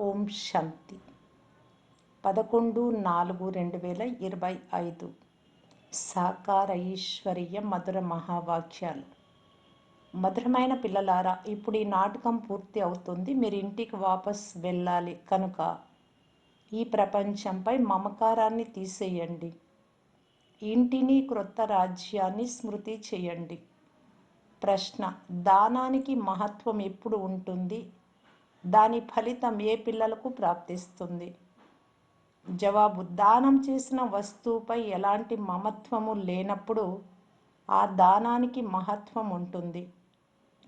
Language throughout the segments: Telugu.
ఓం శాంతి. పదకొండు నాలుగు రెండు వేల ఇరవై ఐదు. సాకార ఈశ్వరీయ మధుర మహావాక్యాలు. మధురమైన పిల్లలారా ఇప్పుడు ఈ నాటకం పూర్తి అవుతుంది. మీరు ఇంటికి వాపస్ వెళ్ళాలి కనుక ఈ ప్రపంచంపై మమకారాన్ని తీసేయండి. ఇంటిని క్రొత్త రాజ్యాన్ని స్మృతి చేయండి. ప్రశ్న దానానికి మహత్వం ఎప్పుడు ఉంటుంది? దాని ఫలితం ఏ పిల్లలకు ప్రాప్తిస్తుంది? జవాబు దానం చేసిన వస్తువుపై ఎలాంటి మమత్వము లేనప్పుడు ఆ దానానికి మహత్వం ఉంటుంది.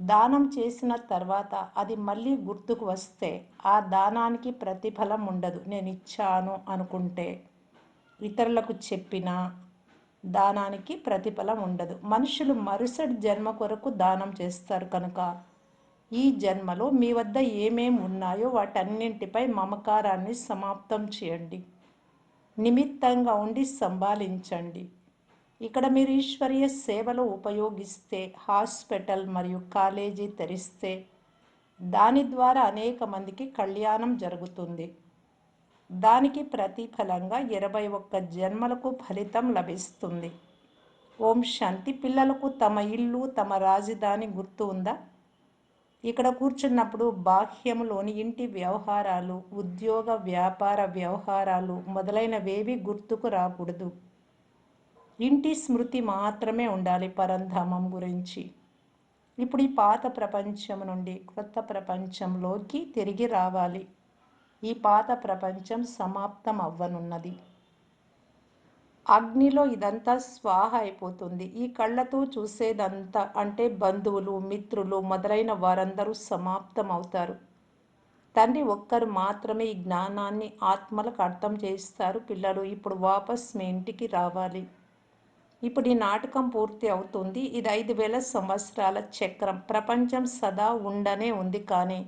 దానం చేసిన తర్వాత అది మళ్ళీ గుర్తుకు వస్తే ఆ దానానికి ప్రతిఫలం ఉండదు. నేను ఇచ్చాను అనుకుంటే ఇతరులకు చెప్పిన దానానికి ప్రతిఫలం ఉండదు. మనుషులు మరుసటి జన్మ కొరకు దానం చేస్తారు కనుక ఈ జన్మలో మీ వద్ద ఏమేమి ఉన్నాయో వాటన్నింటిపై మమకారాన్ని సమాప్తం చేయండి. నిమిత్తంగా ఉండి సంభాలించండి. ఇక్కడ మీరు ఈశ్వరీయ సేవలో ఉపయోగిస్తే హాస్పిటల్ మరియు కాలేజీ తెరిస్తే దాని ద్వారా అనేక మందికి కళ్యాణం జరుగుతుంది. దానికి ప్రతిఫలంగా ఇరవై ఒక్క జన్మలకు ఫలితం లభిస్తుంది. ఓం శాంతి. పిల్లలకు తమ ఇల్లు తమ రాజధాని గుర్తు ఉందా? ఇక్కడ కూర్చున్నప్పుడు బాహ్యంలోని ఇంటి వ్యవహారాలు ఉద్యోగ వ్యాపార వ్యవహారాలు మొదలైనవేవి గుర్తుకు రాకూడదు. ఇంటి స్మృతి మాత్రమే ఉండాలి పరంధామం గురించి. ఇప్పుడు ఈ పాత ప్రపంచం నుండి కొత్త ప్రపంచంలోకి తిరిగి రావాలి. ఈ పాత ప్రపంచం సమాప్తం అవ్వనున్నది అగ్నిలో ఇదంతా స్వాహ అయిపోతుంది. ఈ కళ్ళతో చూసేదంతా అంటే బంధువులు మిత్రులు మొదలైన వారందరూ సమాప్తం అవుతారు తండ్రి ఒక్కరు మాత్రమే ఈ జ్ఞానాన్ని ఆత్మలకు అర్థం చేస్తారు. పిల్లలు ఇప్పుడు వాపస్ మీ ఇంటికి రావాలి. ఇప్పుడు ఈ నాటకం పూర్తి అవుతుంది. ఇది ఐదు వేల సంవత్సరాల చక్రం. ప్రపంచం సదా ఉండనే ఉంది కానీ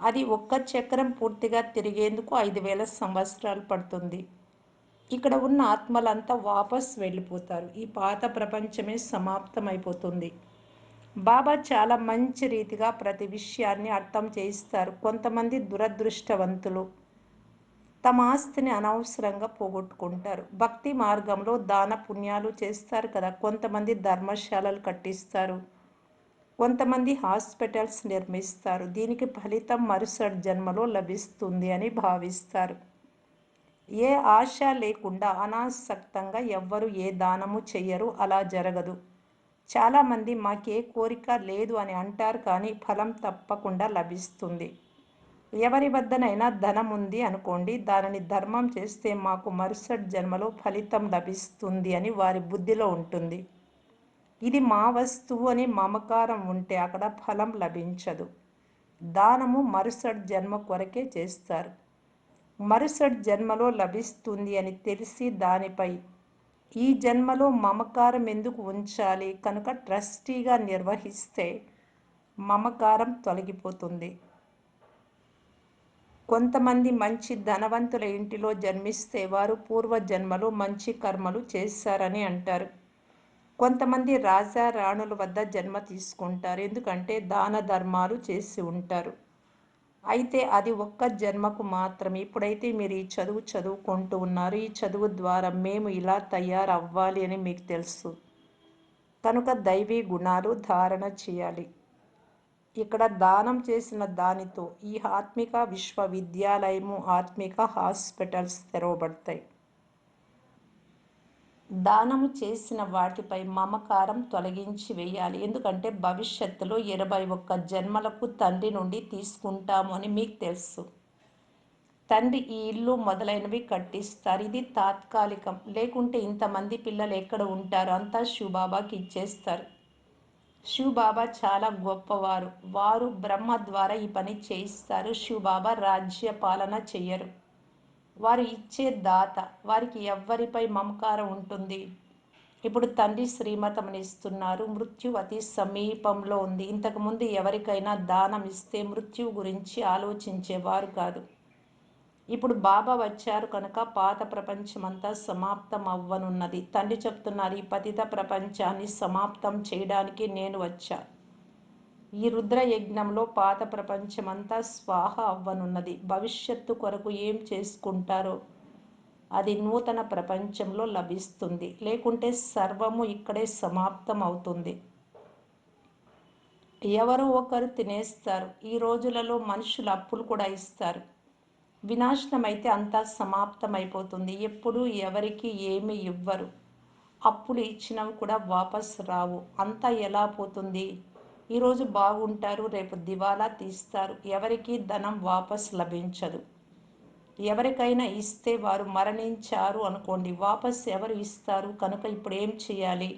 అది ఒక్క చక్రం పూర్తిగా తిరిగేందుకు ఐదు వేల సంవత్సరాలు పడుతుంది. ఇక్కడ ఉన్న ఆత్మలంతా వాపస్ వెళ్ళిపోతారు. ఈ పాత ప్రపంచమే సమాప్తమైపోతుంది. బాబా చాలా మంచి రీతిగా ప్రతి విషయాన్ని అర్థం చేయిస్తారు. కొంతమంది దురదృష్టవంతులు తమ ఆస్తిని అనవసరంగా పోగొట్టుకుంటారు. భక్తి మార్గంలో దాన పుణ్యాలు చేస్తారు కదా. కొంతమంది ధర్మశాలలు కట్టిస్తారు. కొంతమంది హాస్పిటల్స్ నిర్మిస్తారు. దీనికి ఫలితం మరుసటి జన్మలో లభిస్తుంది అని భావిస్తారు. ఏ ఆశ లేకుండా అనాసక్తంగా ఎవ్వరు ఏ దానము చెయ్యరు అలా జరగదు. చాలామంది మాకే కోరిక లేదు అని అంటారు కానీ ఫలం తప్పకుండా లభిస్తుంది. ఎవరి వద్దనైనా ధనం ఉంది అనుకోండి దానిని ధర్మం చేస్తే మాకు మరుసటి జన్మలో ఫలితం లభిస్తుంది అని వారి బుద్ధిలో ఉంటుంది. ఇది మా వస్తువు అని మమకారం ఉంటే అక్కడ ఫలం లభించదు. దానము మరుసటి జన్మ కొరకే చేస్తారు. మరుసటి జన్మలో లభిస్తుంది అని తెలిసి దానిపై ఈ జన్మలో మమకారం ఎందుకు ఉంచాలి కనుక ట్రస్టీగా నిర్వహిస్తే మమకారం తొలగిపోతుంది. కొంతమంది మంచి ధనవంతుల ఇంటిలో జన్మిస్తే వారు పూర్వ జన్మలో మంచి కర్మలు చేశారని అంటారు. కొంతమంది రాజా రాణుల వద్ద జన్మ తీసుకుంటారు ఎందుకంటే దాన ధర్మాలు చేసి ఉంటారు. అయితే అది ఒక్క జన్మకు మాత్రం ఇప్పుడైతే మీరు ఈ చదువు చదువుకుంటూ ఉన్నారు. ఈ చదువు ద్వారా మేము ఇలా తయారవ్వాలి అని మీకు తెలుసు. కనుక దైవీ గుణాలు ధారణ చేయాలి. ఇక్కడ దానం చేసిన దానితో ఈ ఆత్మిక విశ్వవిద్యాలయము ఆత్మిక హాస్పిటల్స్ తెరవబడతాయి. దానము చేసిన వాటిపై మమకారం తొలగించి వేయాలి. ఎందుకంటే భవిష్యత్తులో ఇరవై ఒక్క జన్మలకు తండ్రి నుండి తీసుకుంటాము అని మీకు తెలుసు. తండ్రి ఈ ఇల్లు మొదలైనవి కట్టిస్తారు. ఇది తాత్కాలికం. లేకుంటే ఇంతమంది పిల్లలు ఎక్కడ ఉంటారు? అంతా శివబాబాకి ఇచ్చేస్తారు. శివబాబా చాలా గొప్పవారు. వారు బ్రహ్మ ద్వారా ఈ పని చేయిస్తారు. శివబాబా రాజ్య పాలన చెయ్యరు. వారు ఇచ్చే దాత వారికి ఎవ్వరిపై మమకారం ఉంటుంది. ఇప్పుడు తండ్రి శ్రీమతమని ఇస్తున్నారు. మృత్యు అతి సమీపంలో ఉంది. ఇంతకుముందు ఎవరికైనా దానం ఇస్తే మృత్యు గురించి ఆలోచించేవారు కాదు. ఇప్పుడు బాబా వచ్చారు కనుక పాత ప్రపంచమంతా సమాప్తం అవ్వనున్నది. తండ్రి చెప్తున్నారు ఈ పతిత ప్రపంచాన్ని సమాప్తం చేయడానికి నేను వచ్చా. ఈ రుద్ర యజ్ఞంలో పాత ప్రపంచమంతా స్వాహ అవ్వనున్నది. భవిష్యత్తు కొరకు ఏం చేసుకుంటారో అది నూతన ప్రపంచంలో లభిస్తుంది. లేకుంటే సర్వము ఇక్కడే సమాప్తం అవుతుంది ఎవరో ఒకరు తినేస్తారు. ఈ రోజులలో మనుషులు అప్పులు కూడా ఇస్తారు. వినాశనం అయితే అంతా సమాప్తం అయిపోతుంది ఎప్పుడు ఎవరికి ఏమి ఇవ్వరు. అప్పులు ఇచ్చినవి కూడా వాపస్ రావు. అంతా ఎలా పోతుంది? ఈరోజు బాగుంటారు రేపు దివాలా తీస్తారు. ఎవరికీ ధనం వాపస్ లభించదు. ఎవరికైనా ఇస్తే వారు మరణించారు అనుకోండి. వాపస్ ఎవరు ఇస్తారు? కనుక ఇప్పుడు ఏం చేయాలి?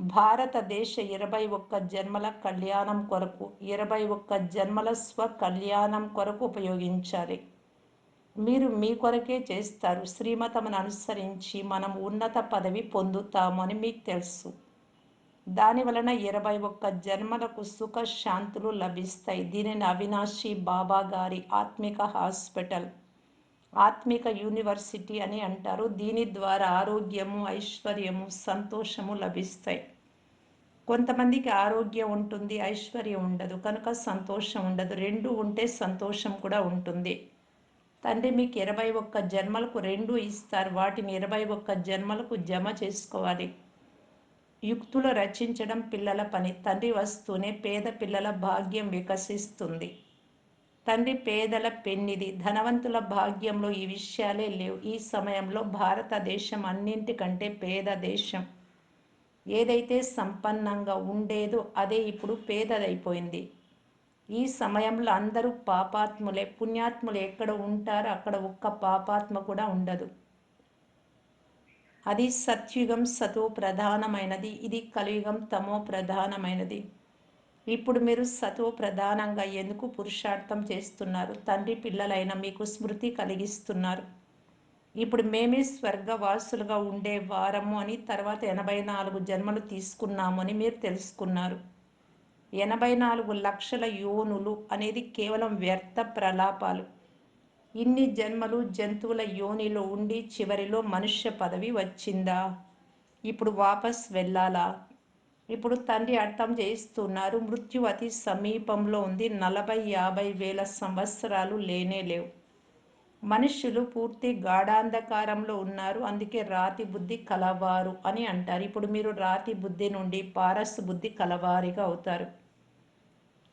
భారతదేశ ఇరవై ఒక్క జన్మల కళ్యాణం కొరకు ఇరవై ఒక్క జన్మల స్వ కళ్యాణం కొరకు ఉపయోగించాలి. మీరు మీ కొరకే చేస్తారు. శ్రీమతమును అనుసరించి మనం ఉన్నత పదవి పొందుతామని మీకు తెలుసు. దాని వలన ఇరవై ఒక్క జన్మలకు సుఖ శాంతులు లభిస్తాయి. దీనిని అవినాశి బాబా గారి ఆత్మిక హాస్పిటల్ ఆత్మిక యూనివర్సిటీ అని అంటారు. దీని ద్వారా ఆరోగ్యము ఐశ్వర్యము సంతోషము లభిస్తాయి. కొంతమందికి ఆరోగ్యం ఉంటుంది ఐశ్వర్యం ఉండదు. కనుక సంతోషం ఉండదు. రెండు ఉంటే సంతోషం కూడా ఉంటుంది. తండ్రి మీకు ఇరవై ఒక్క జన్మలకు రెండు ఇస్తారు. వాటిని ఇరవై ఒక్క జన్మలకు జమ చేసుకోవాలి. యుక్తులు రచించడం పిల్లల పని. తండ్రి వస్తూనే పేద పిల్లల భాగ్యం వికసిస్తుంది. తండ్రి పేదల పెన్నిది ధనవంతుల భాగ్యంలో ఈ విషయాలే లేవు. ఈ సమయంలో భారతదేశం అన్నింటికంటే పేద దేశం. ఏదైతే సంపన్నంగా ఉండేదో అదే ఇప్పుడు పేదదైపోయింది. ఈ సమయంలో అందరూ పాపాత్ములే. పుణ్యాత్ములు ఎక్కడ ఉంటారో అక్కడ ఒక్క పాపాత్మ కూడా ఉండదు. అది సత్యుగం సతో ప్రధానమైనది ఇది కలియుగం తమో ప్రధానమైనది. ఇప్పుడు మీరు సతో ప్రధానంగా ఎందుకు పురుషార్థం చేస్తున్నారు? తండ్రి పిల్లలైన మీకు స్మృతి కలిగిస్తున్నారు. ఇప్పుడు మేమే స్వర్గవాసులుగా ఉండే వారము అని తర్వాత ఎనభై నాలుగు జన్మలు తీసుకున్నామని మీరు తెలుసుకున్నారు. ఎనభై నాలుగు లక్షల యోనులు అనేది కేవలం వ్యర్థ ప్రలాపాలు. ఇన్ని జన్మలు జంతువుల యోనిలో ఉండి చివరిలో మనుష్య పదవి వచ్చిందా? ఇప్పుడు వాపస్ వెళ్ళాలా? ఇప్పుడు తండ్రి అర్థం చేయిస్తున్నారు మృత్యు అతి సమీపంలో ఉంది నలభై యాభై వేల సంవత్సరాలు లేనే లేవు. మనుష్యులు పూర్తి గాఢాంధకారంలో ఉన్నారు అందుకే రాతి బుద్ధి కలవారు అని అంటారు. ఇప్పుడు మీరు రాతి బుద్ధి నుండి పారస్ బుద్ధి కలవారిగా అవుతారు.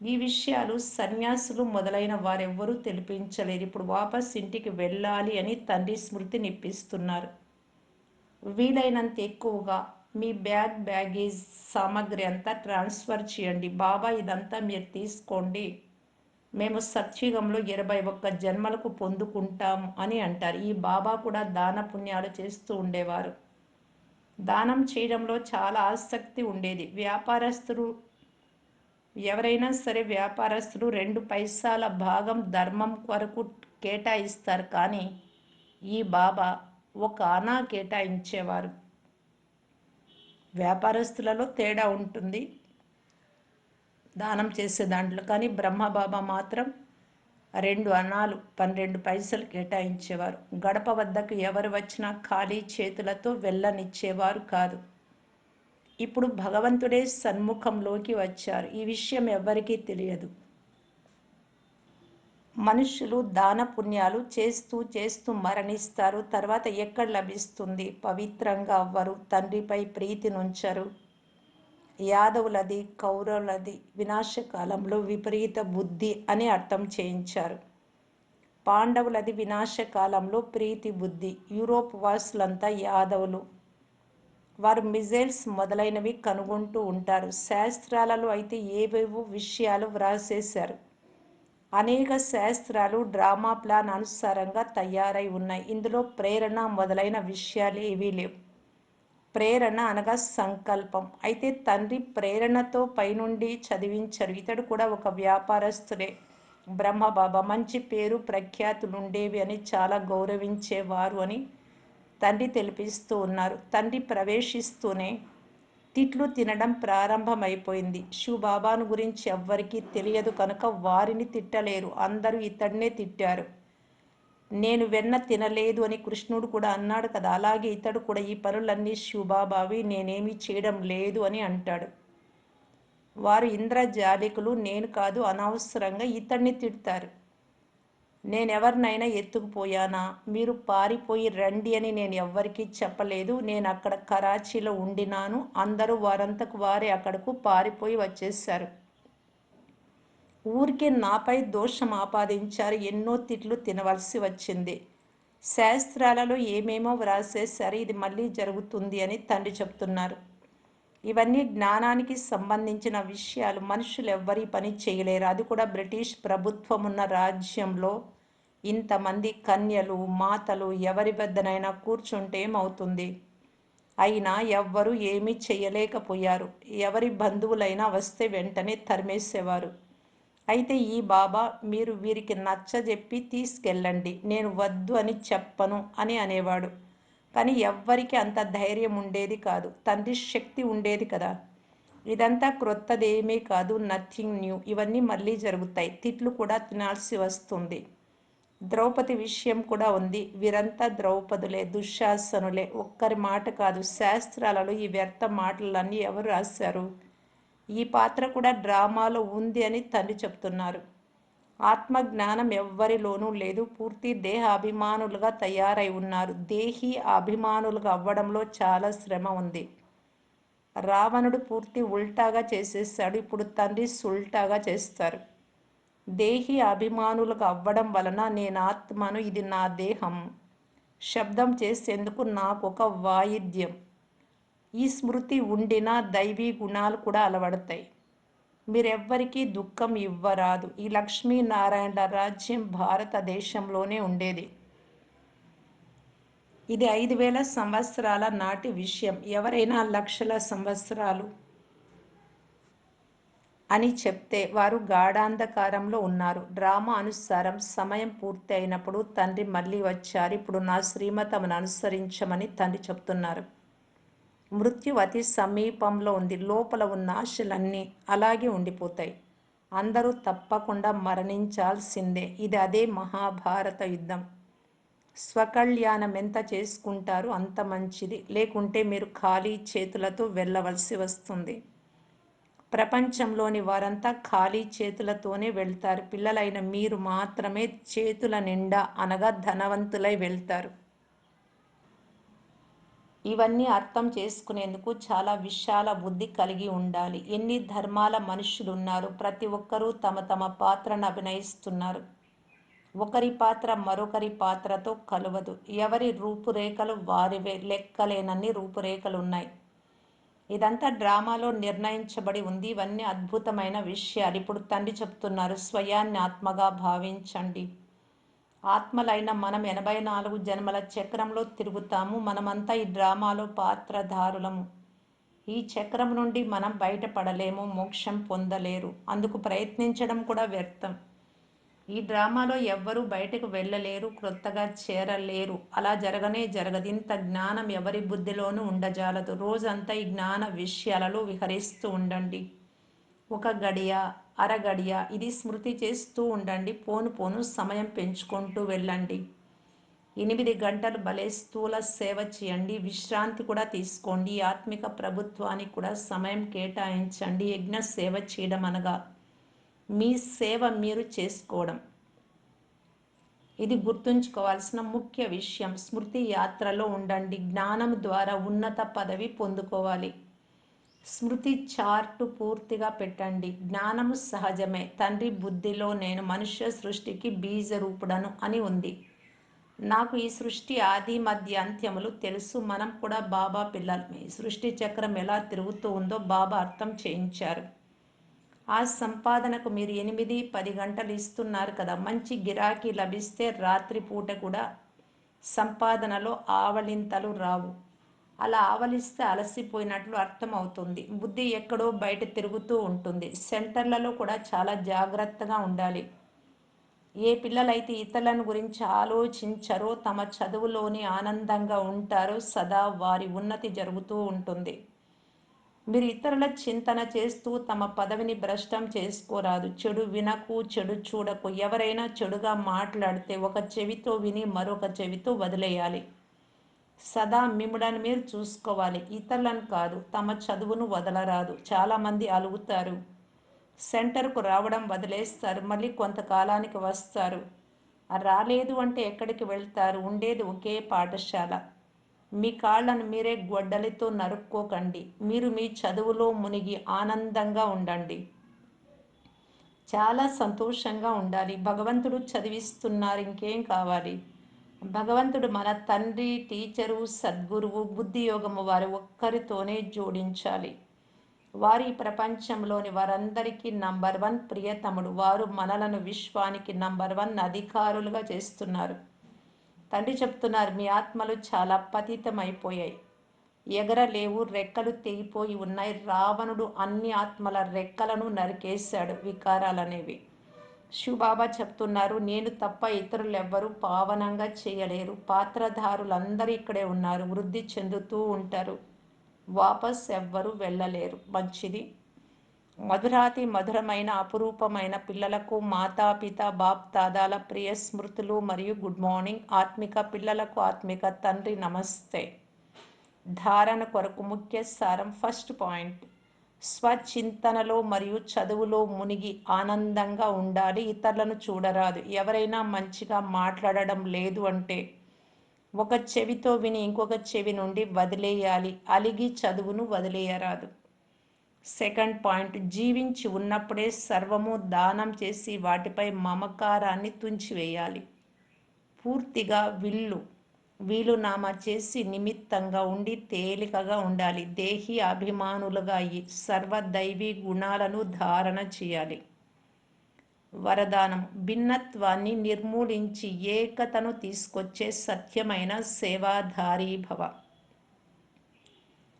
ఈ విషయాలు సన్యాసులు మొదలైన వారెవ్వరూ తెలిపించలేరు. ఇప్పుడు వాపస్ ఇంటికి వెళ్ళాలి అని తండ్రి స్మృతి నిప్పిస్తున్నారు. వీలైనంత ఎక్కువగా మీ బ్యాగ్ బ్యాగేజ్ సామాగ్రి అంతా ట్రాన్స్ఫర్ చేయండి. బాబా ఇదంతా మీరు తీసుకోండి. మేము సత్యుగంలో ఇరవై ఒక్క జన్మలకు పొందుకుంటాం అని అంటారు. ఈ బాబా కూడా దాన పుణ్యాలు చేస్తూ ఉండేవారు. దానం చేయడంలో చాలా ఆసక్తి ఉండేది. వ్యాపారస్తులు ఎవరైనా సరే వ్యాపారస్తులు రెండు పైసాల భాగం ధర్మం కొరకు కేటాయిస్తారు. కానీ ఈ బాబా ఒక అనా కేటాయించేవారు. వ్యాపారస్తులలో తేడా ఉంటుంది. దానం చేసే దాంట్లో కానీ బ్రహ్మబాబా మాత్రం రెండు అనాలు పన్నెండు పైసలు కేటాయించేవారు. గడప వద్దకు ఎవరు వచ్చినా ఖాళీ చేతులతో వెళ్ళనిచ్చేవారు కాదు. ఇప్పుడు భగవంతుడే సన్ముఖంలోకి వచ్చారు. ఈ విషయం ఎవరికీ తెలియదు. మనుషులు దాన పుణ్యాలు చేస్తూ చేస్తూ మరణిస్తారు. తర్వాత ఎక్కడ లభిస్తుంది? పవిత్రంగా అవ్వరు. తండ్రిపై ప్రీతి నుంచరు. యాదవులది కౌరవులది వినాశకాలంలో విపరీత బుద్ధి అని అర్థం చేయించారు. పాండవులది వినాశకాలంలో ప్రీతి బుద్ధి. యూరోప్ వాసులంతా యాదవులు. వారు మిజైల్స్ మొదలైనవి కనుగొంటూ ఉంటారు. శాస్త్రాలలో అయితే ఏవేవో విషయాలు వ్రాసేశారు. అనేక శాస్త్రాలు డ్రామా ప్లాన్ అనుసారంగా తయారై ఉన్నాయి. ఇందులో ప్రేరణ మొదలైన విషయాలు ఏవీ లేవు. ప్రేరణ అనగా సంకల్పం. అయితే తండ్రి ప్రేరణతో పైనుండి చదివించరు. ఇతడు కూడా ఒక వ్యాపారస్తుడే. బ్రహ్మబాబా మంచి పేరు ప్రఖ్యాతులు ఉండేవి అని చాలా గౌరవించేవారు అని తండ్రి తెలిపిస్తూ ఉన్నారు. తండ్రి ప్రవేశిస్తూనే తిట్లు తినడం ప్రారంభమైపోయింది. శివబాబాను గురించి ఎవ్వరికీ తెలియదు కనుక వారిని తిట్టలేరు. అందరూ ఇతడినే తిట్టారు. నేను వెన్న తినలేదు అని కృష్ణుడు కూడా అన్నాడు కదా అలాగే ఇతడు కూడా ఈ పనులన్నీ శివబాబావి నేనేమీ చేయడం లేదు అని అంటాడు. వారు ఇంద్రజాలికులు నేను కాదు అనవసరంగా ఇతడిని తిడతారు. నేనెవరినైనా ఎత్తుకుపోయానా? మీరు పారిపోయి రండి అని నేను ఎవ్వరికీ చెప్పలేదు. నేను అక్కడ కరాచీలో ఉండినాను. అందరూ వారంతకు వారే అక్కడకు పారిపోయి వచ్చేసారు ఊరికే నాపై దోషం ఆపాదించారు. ఎన్నో తిట్లు తినవలసి వచ్చింది. శాస్త్రాలలో ఏమేమో వ్రాసేశారు. ఇది మళ్ళీ జరుగుతుంది అని తండ్రి చెప్తున్నారు. ఇవన్నీ జ్ఞానానికి సంబంధించిన విషయాలు. మనుషులు ఎవ్వరి పని చేయలేరు. అది కూడా బ్రిటిష్ ప్రభుత్వం ఉన్న రాజ్యంలో ఇంతమంది కన్యలు మాతలు ఎవరి వద్దనైనా కూర్చుంటేమవుతుంది అయినా ఎవ్వరూ ఏమీ చేయలేకపోయారు ఎవరి బంధువులైనా వస్తే వెంటనే తరిమేసేవారు. అయితే ఈ బాబా మీరు వీరికి నచ్చజెప్పి తీసుకెళ్ళండి నేను వద్దు అని చెప్పను అని అనేవాడు. కానీ ఎవ్వరికి అంత ధైర్యం ఉండేది కాదు. తండ్రి శక్తి ఉండేది కదా. ఇదంతా క్రొత్తదేమీ కాదు. Nothing new. ఇవన్నీ మళ్ళీ జరుగుతాయి. తిట్లు కూడా తినాల్సి వస్తుంది. ద్రౌపది విషయం కూడా ఉంది. వీరంతా ద్రౌపదులే దుశ్శాసనులే. ఒక్కరి మాట కాదు శాస్త్రాలలో ఈ వ్యర్థ మాటలన్నీ ఎవరు రాశారు? ఈ పాత్ర కూడా డ్రామాలో ఉంది అని తండ్రి చెప్తున్నారు. ఆత్మజ్ఞానం ఎవ్వరిలోనూ లేదు. పూర్తి దేహ అభిమానులుగా తయారై ఉన్నారు. దేహి అభిమానులుగా అవ్వడంలో చాలా శ్రమ ఉంది. రావణుడు పూర్తి ఉల్టాగా చేసేసాడు ఇప్పుడు తండ్రి సుల్టాగా చేస్తారు. దేహి అభిమానులకు అవ్వడం వలన నేను ఆత్మను ఇది నా దేహం. శబ్దం చేసేందుకు నాకు ఒక వాయిద్యం. ఈ స్మృతి ఉండినా దైవీ గుణాలు కూడా అలవడతాయి. మీరెవ్వరికీ దుఃఖం ఇవ్వరాదు. ఈ లక్ష్మీనారాయణ రాజ్యం భారతదేశంలోనే ఉండేది. ఇది ఐదు వేల సంవత్సరాల నాటి విషయం. ఎవరైనా లక్షల సంవత్సరాలు అని చెప్తే వారు గాఢాంధకారంలో ఉన్నారు. డ్రామా అనుసారం సమయం పూర్తి అయినప్పుడు తండ్రి మళ్ళీ వచ్చారు. ఇప్పుడు నా శ్రీమతమును అనుసరించమని తండ్రి చెప్తున్నారు. మృత్యు అతి సమీపంలో ఉంది. లోపల ఉన్న ఆశలన్నీ అలాగే ఉండిపోతాయి. అందరూ తప్పకుండా మరణించాల్సిందే. ఇది అదే మహాభారత యుద్ధం. స్వకళ్యాణం ఎంత చేసుకుంటారో అంత మంచిది. లేకుంటే మీరు ఖాళీ చేతులతో వెళ్ళవలసి వస్తుంది. ప్రపంచంలోని వారంతా ఖాళీ చేతులతోనే వెళ్తారు. పిల్లలైన మీరు మాత్రమే చేతుల నిండా అనగా ధనవంతులై వెళ్తారు. ఇవన్నీ అర్థం చేసుకునేందుకు చాలా విశాల బుద్ధి కలిగి ఉండాలి. ఎన్ని ధర్మాల మనుషులు ఉన్నారు ప్రతి ఒక్కరూ తమ తమ పాత్రను అభినయిస్తున్నారు. ఒకరి పాత్ర మరొకరి పాత్రతో కలవదు. ఎవరి రూపురేఖలు వారివే. లెక్కలేనన్ని రూపురేఖలు ఉన్నాయి ఇదంతా డ్రామాలో నిర్ణయించబడి ఉంది. ఇవన్నీ అద్భుతమైన విషయాలు. ఇప్పుడు తండ్రి చెప్తున్నారు స్వయాన్ని ఆత్మగా భావించండి. ఆత్మలైన మనం ఎనభై నాలుగు జన్మల చక్రంలో తిరుగుతాము. మనమంతా ఈ డ్రామాలో పాత్రధారులము. ఈ చక్రం నుండి మనం బయటపడలేము మోక్షం పొందలేరు. అందుకు ప్రయత్నించడం కూడా వ్యర్థం. ఈ డ్రామాలో ఎవ్వరూ బయటకు వెళ్ళలేరు క్రొత్తగా చేరలేరు. అలా జరగనే జరగదు. ఇంత జ్ఞానం ఎవరి బుద్ధిలోనూ ఉండజాలదు. రోజంతా ఈ జ్ఞాన విషయాలలో విహరిస్తూ ఉండండి. ఒక గడియ అరగడియ ఇది స్మృతి చేస్తూ ఉండండి. పోను పోను సమయం పెంచుకుంటూ వెళ్ళండి. ఎనిమిది గంటలు భలే స్థూల సేవ చేయండి. విశ్రాంతి కూడా తీసుకోండి. ఆత్మిక ప్రభుత్వానికి కూడా సమయం కేటాయించండి. యజ్ఞ సేవ చేయడం అనగా మీ సేవ మీరు చేసుకోవడం. ఇది గుర్తుంచుకోవాల్సిన ముఖ్య విషయం. స్మృతి యాత్రలో ఉండండి. జ్ఞానం ద్వారా ఉన్నత పదవి పొందుకోవాలి. స్మృతి చార్టు పూర్తిగా పెట్టండి. జ్ఞానము సహజమే. తండ్రి బుద్ధిలో నేను మనుష్య సృష్టికి బీజ రూపుడను అని ఉంది. నాకు ఈ సృష్టి ఆది మధ్య అంత్యములు తెలుసు. మనం కూడా బాబా పిల్లలమే సృష్టి చక్రం ఎలా తిరుగుతూ ఉందో బాబా అర్థం చేయించారు. ఆ సంపాదనకు మీరు ఎనిమిది పది గంటలు ఇస్తున్నారు కదా. మంచి గిరాకీ లభిస్తే రాత్రిపూట కూడా సంపాదనలో ఆవలింతలు రావు. అలా ఆవలిస్తే అలసిపోయినట్లు అర్థమవుతుంది. బుద్ధి ఎక్కడో బయట తిరుగుతూ ఉంటుంది. సెంటర్లలో కూడా చాలా జాగ్రత్తగా ఉండాలి. ఏ పిల్లలైతే ఇతరులను గురించి ఆలోచించరో తమ చదువులోనే ఆనందంగా ఉంటారో సదా వారి ఉన్నతి జరుగుతూ ఉంటుంది. మీరు ఇతరుల చింతన చేస్తూ తమ పదవిని భ్రష్టం చేసుకోరాదు. చెడు వినకు చెడు చూడకు. ఎవరైనా చెడుగా మాట్లాడితే ఒక చెవితో విని మరొక చెవితో వదిలేయాలి. సదా మిమ్మడని మీరు చూసుకోవాలి. ఇతరులను కాదు తమ చదువును వదలరాదు. చాలామంది అలుగుతారు. సెంటర్కు రావడం వదిలేస్తారు. మళ్ళీ కొంతకాలానికి వస్తారు. రాలేదు అంటే ఎక్కడికి వెళ్తారు? ఉండేది ఒకే పాఠశాల. మీ కాళ్ళను మీరే గొడ్డలితో నరుక్కోకండి. మీరు మీ చదువులో మునిగి ఆనందంగా ఉండండి. చాలా సంతోషంగా ఉండాలి. భగవంతుడు చదివిస్తున్నారు ఇంకేం కావాలి? భగవంతుడు మన తండ్రి టీచరు సద్గురువు బుద్ధి యోగము వారి ఒక్కరితోనే జోడించాలి. వారి ప్రపంచంలోని వారందరికీ నంబర్ వన్ ప్రియతముడు. వారు మనలను విశ్వానికి నంబర్ వన్ అధికారులుగా చేస్తున్నారు. తండ్రి చెప్తున్నారు మీ ఆత్మలు చాలా పతితమైపోయాయి. ఎగరలేవు రెక్కలు తెగిపోయి ఉన్నాయి. రావణుడు అన్ని ఆత్మల రెక్కలను నరికేశాడు వికారాలనేవి. శివబాబా చెప్తున్నారు నేను తప్ప ఇతరులెవ్వరూ పావనంగా చేయలేరు. పాత్రధారులందరూ ఇక్కడే ఉన్నారు వృద్ధి చెందుతూ ఉంటారు. వాపస్ ఎవ్వరూ వెళ్ళలేరు. మంచిది. మధురాతి మధురమైన అపురూపమైన పిల్లలకు మాతాపిత బాప్ దాదాల ప్రియ స్మృతులు మరియు గుడ్ మార్నింగ్ ఆత్మిక పిల్లలకు ఆత్మిక తండ్రి నమస్తే. ధారణ కొరకు ముఖ్య సారం ఫస్ట్ పాయింట్. స్వచింతనలో మరియు చదువులో మునిగి ఆనందంగా ఉండాలి ఇతరులను చూడరాదు. ఎవరైనా మంచిగా మాట్లాడడం లేదు అంటే ఒక చెవితో విని ఇంకొక చెవి నుండి వదిలేయాలి. అలిగి చదువును వదిలేయరాదు. సెకండ్ పాయింట్ జీవించి ఉన్నప్పుడే సర్వము దానం చేసి వాటిపై మమకారాన్ని తుంచివేయాలి పూర్తిగా విల్లు వీలునామా చేసి నిమిత్తంగా ఉండి తేలికగా ఉండాలి. దేహి అభిమానులుగా అయ్యి సర్వదైవీ గుణాలను ధారణ చేయాలి. వరదానం భిన్నత్వాన్ని నిర్మూలించి ఏకతను తీసుకొచ్చే సత్యమైన సేవాధారీభవ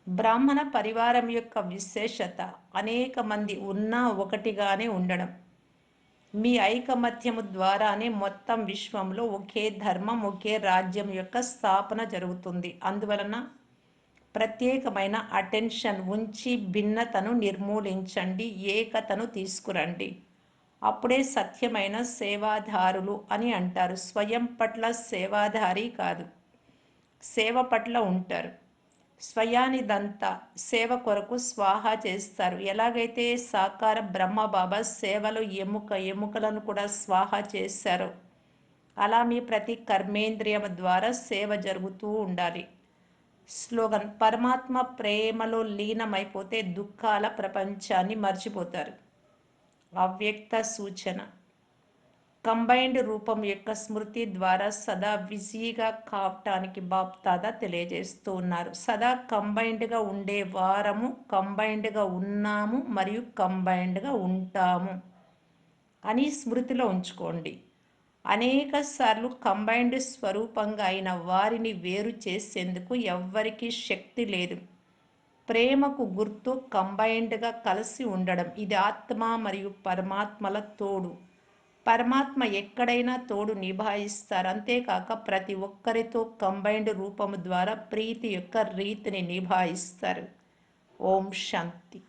బ్రాహ్మణ పరివారం యొక్క విశేషత అనేక మంది ఉన్నా ఒకటిగానే ఉండడం. మీ ఐకమత్యము ద్వారానే మొత్తం విశ్వంలో ఒకే ధర్మం ఒకే రాజ్యం యొక్క స్థాపన జరుగుతుంది. అందువలన ప్రత్యేకమైన అటెన్షన్ ఉంచి భిన్నతను నిర్మూలించండి ఏకతను తీసుకురండి. అప్పుడే సత్యమైన సేవాదారులు అని అంటారు. స్వయం పట్ల సేవాధారి కాదు సేవ పట్ల ఉంటారు. స్వయానిదంతా సేవ కొరకు స్వాహ చేస్తారు. ఎలాగైతే సాకార బ్రహ్మ బాబా సేవలు ఎముక ఎముకలను కూడా స్వాహ చేశారో అలా మీ ప్రతి కర్మేంద్రియం ద్వారా సేవ జరుగుతూ ఉండాలి. స్లోగన్ పరమాత్మ ప్రేమలో లీనమైపోతే దుఃఖాల ప్రపంచాన్ని మర్చిపోతారు. అవ్యక్త సూచన. కంబైన్డ్ రూపం యొక్క స్మృతి ద్వారా సదా బిజీగా కావటానికి బాప్తాదా తెలియజేస్తూ ఉన్నారు. సదా కంబైన్డ్గా ఉండే వారము కంబైన్డ్గా ఉన్నాము మరియు కంబైన్డ్గా ఉంటాము అని స్మృతిలో ఉంచుకోండి. అనేక సార్లు కంబైన్డ్ స్వరూపంగా అయిన వారిని వేరు చేసేందుకు ఎవ్వరికీ శక్తి లేదు. ప్రేమకు గుర్తు కంబైన్డ్గా కలిసి ఉండడం ఇది ఆత్మ మరియు పరమాత్మల తోడు. పరమాత్మ ఎక్కడైనా తోడు నిభాయిస్తారు. అంతేకాక ప్రతి ఒక్కరితో కంబైన్డ్ రూపము ద్వారా ప్రీతి యొక్క రీతిని నిభాయిస్తారు. ఓం శాంతి.